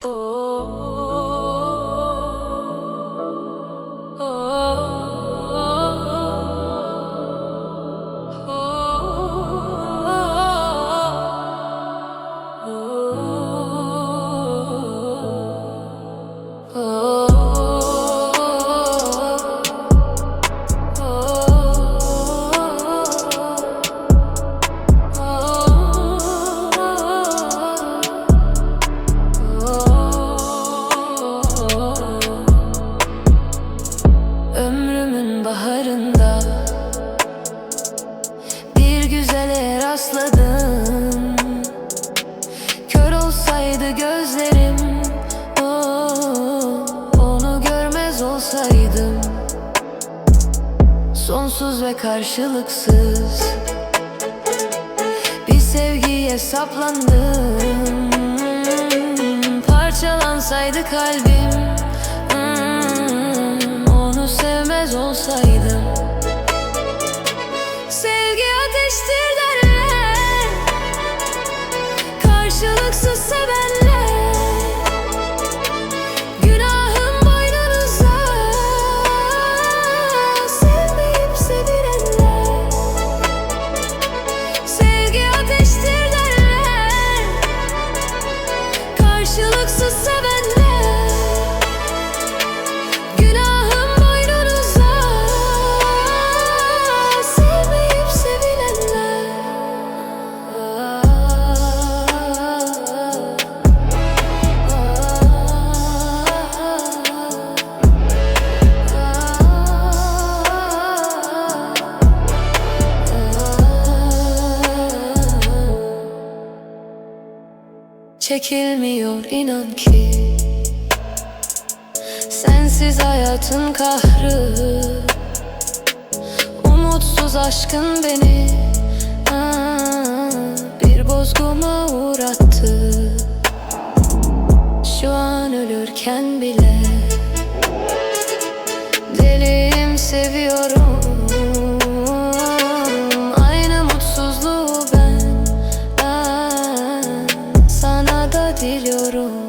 Oh. Rastladım. Kör olsaydı gözlerim oh, Onu görmez olsaydım. Sonsuz ve karşılıksız Bir sevgiye saplandım. Parçalansaydı kalbim Karşılıksız Çekilmiyor inan ki. Sensiz hayatın kahrı. Umutsuz aşkın beni. Aa, Bir bozguma uğrattı. Şu an ölürken bile. Deliyim seviyorum diliyorum